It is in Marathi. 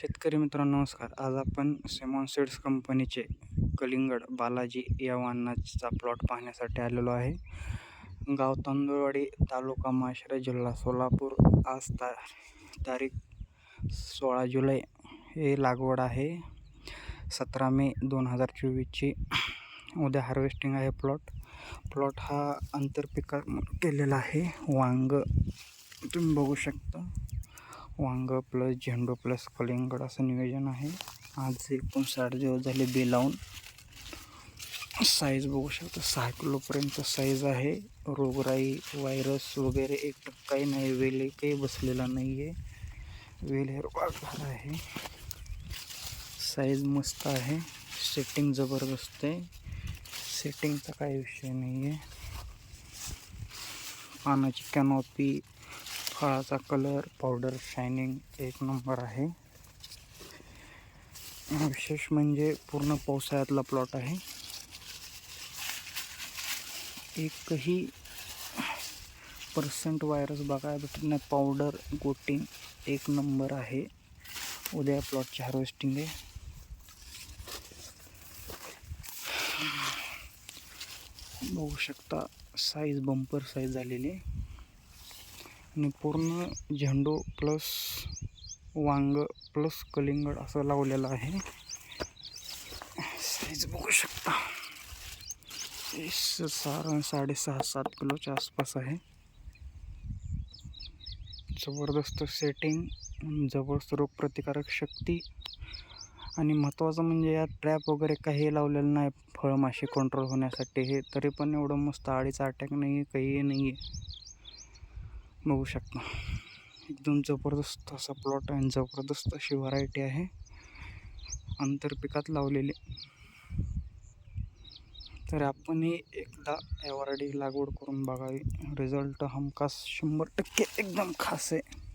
शेतकरी मित्रांनो नमस्कार. आज आपण सेमॉन सीड्स कंपनीचे कलिंगड बालाजी या वाहनाचा प्लॉट पाहण्यासाठी आलेलो आहे. गाव तांदूळवाडी तालुका माशरे जिल्हा सोलापूर. आज ता तारीख सोळा जुलै हे लागवड आहे. सतरा मे दोन हजार चोवीसची. उद्या हार्वेस्टिंग आहे प्लॉट प्लॉट हा आंतरपिका केलेला आहे. वांग तुम्ही बघू शकता. वांग प्लस झेंडू प्लस कलिंगड असं नियोजन आहे. आज एकूण साठ दिवस झाले बे लावून. साईज बघू शकता सहा किलोपर्यंत साईज आहे. रोगराई व्हायरस वगैरे एक टक्काही नाही वेल काही बसलेला नाही आहे वेल हिरवागार आहे. साईज मस्त आहे. सेटिंग जबरदस्त आहे. सेटिंगचा काही विषय नाही आहे पानाची कॅनॉपी फळाचा कलर पावडर शायनिंग एक नंबर आहे. विशेष म्हणजे पूर्ण पावसाळ्यातला प्लॉट आहे. एकही पर्सेंट व्हायरस बघायला भेटत नाही. पावडर गोटिंग एक नंबर आहे. उद्या प्लॉटची हार्वेस्टिंग आहे. बघू शकता साईज बंपर साईज झालेली आहे. आणि पूर्ण झेंडू प्लस वांग प्लस कलिंगड असं लावलेलं आहे. साईज बघू शकता. साधारण स- साडेसहा सात किलोच्या आसपास आहे. जबरदस्त सेटिंग जबरदस्त रोगप्रतिकारक शक्ती. आणि महत्त्वाचं म्हणजे यात ट्रॅप वगैरे काही लावलेलं नाही फळमाशी कंट्रोल होण्यासाठी. हे तरी पण एवढं मस्त आळीचा अटॅक नाही आहे काही नाही आहे बघू शकता. एकदम जबरदस्त असा प्लॉट आहे आणि जबरदस्त अशी व्हरायटी आहे. आंतरपिकात लावलेली. तर आपणही एकदा या लागवड करून बघावी. रिझल्ट हमखास शंभर टक्के एकदम खास आहे.